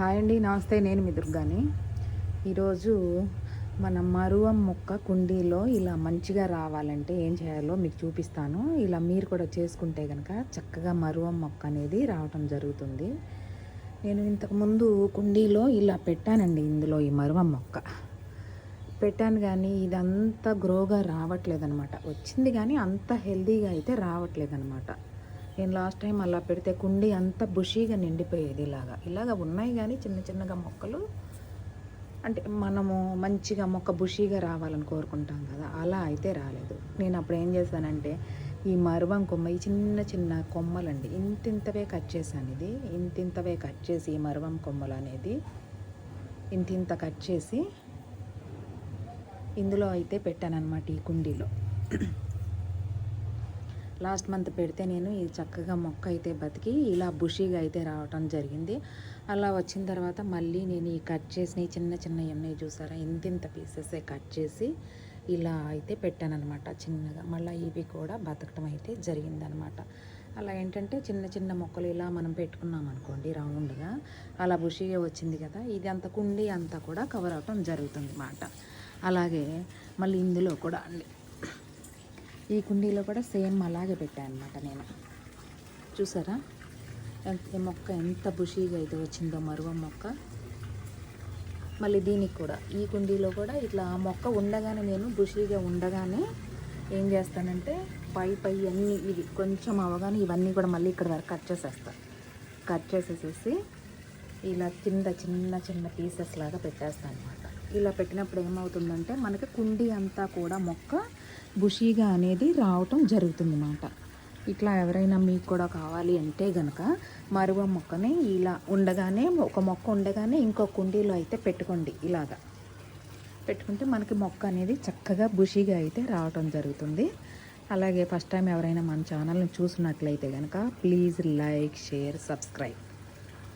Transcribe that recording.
Hi అండి నమస్తే నేను మీ దుర్గాని. ఈరోజు మన మరువం మొక్క కుండీలో ఇలా మంచిగా రావాలంటే ఏం చేయాలో మీకు చూపిస్తాను. ఇలా మీరు కూడా చేసుకుంటే కనుక చక్కగా మరువం మొక్క అనేది రావటం జరుగుతుంది. నేను ఇంతకుముందు కుండీలో ఇలా పెట్టానండి ఇందులో ఈ మరువం మొక్క. పెట్టాను కానీ ఇదంతా గ్రోగా రావట్లేదనమాట. వచ్చింది కానీ అంత హెల్దీగా అయితే రావట్లేదనమాట. నేను లాస్ట్ టైం అలా పెడితే కుండీ అంత బుషీగా నిండిపోయేది ఇలాగా. ఇలాగ ఉన్నాయి కానీ చిన్న చిన్నగా మొక్కలు. అంటే మనము మంచిగా మొక్క బుషీగా రావాలని కోరుకుంటాం కదా అలా అయితే రాలేదు. నేను అప్పుడు ఏం చేశానంటే ఈ మరువం కొమ్మ ఈ చిన్న చిన్న కొమ్మలండి ఇంతింతవే కట్ చేశాను ఇది. ఇంతింతవే కట్ చేసి ఈ మరువం కొమ్మలు అనేది ఇంతింత కట్ చేసి ఇందులో అయితే పెట్టానన్నమాట ఈ కుండీలో. లాస్ట్ మంత్ పెడితే నేను ఇది చక్కగా మొక్క అయితే బతికి ఇలా బుషీగా అయితే రావటం జరిగింది. అలా వచ్చిన తర్వాత మళ్ళీ నేను ఈ కట్ చేసిన చిన్న చిన్న ఉన్నాయి చూసారా? ఇంత ఇంత పీసెస్ కట్ చేసి ఇలా అయితే పెట్టానమాట చిన్నగా మళ్ళీ ఇవి కూడా బతకటం అయితే జరిగిందనమాట అలా ఏంటంటే చిన్న చిన్న మొక్కలు ఇలా మనం పెట్టుకున్నాం అనుకోండి రౌండ్గా అలా బుషీగా వచ్చింది కదా ఇది అంత కుండి అంతా కూడా కవర్ అవటం జరుగుతుంది అన్నమాట అలాగే మళ్ళీ ఇందులో కూడా అండి. ఈ కుండీలో కూడా సేమ్ అలాగే పెట్టాను అనమాట నేను. చూసారా? ఈ మొక్క ఎంత బుషీగా అయితే వచ్చిందో మరువ మొక్క. మళ్ళీ దీనికి కూడా ఈ కుండీలో కూడా ఇట్లా ఆ మొక్క ఉండగానే నేను బుషీగా ఉండగానే ఏం చేస్తానంటే పై పై అన్నీ ఇవి కొంచెం అవగానే ఇవన్నీ కూడా మళ్ళీ ఇక్కడ వరకు కట్ చేసేస్తా. కట్ చేసేసేసి ఇలా కింద చిన్న చిన్న పీసెస్ లాగా పెట్టేస్తాను అనమాట ఇలా పెట్టినప్పుడు ఏమవుతుందంటే మనకి కుండీ అంతా కూడా మొక్క బుషీగా అనేది రావటం జరుగుతుంది అన్నమాట ఇట్లా ఎవరైనా మీకు కూడా కావాలి అంటే గనక మరువ మొక్కని ఇలా ఉండగానే ఒక మొక్క ఉండగానే ఇంకో కుండీలో అయితే పెట్టుకోండి ఇలాగా. పెట్టుకుంటే మనకి మొక్క అనేది చక్కగా బుషీగా అయితే రావటం జరుగుతుంది. అలాగే ఫస్ట్ టైం ఎవరైనా మన ఛానల్ని చూసినట్లయితే కనుక ప్లీజ్ లైక్ షేర్ సబ్స్క్రైబ్.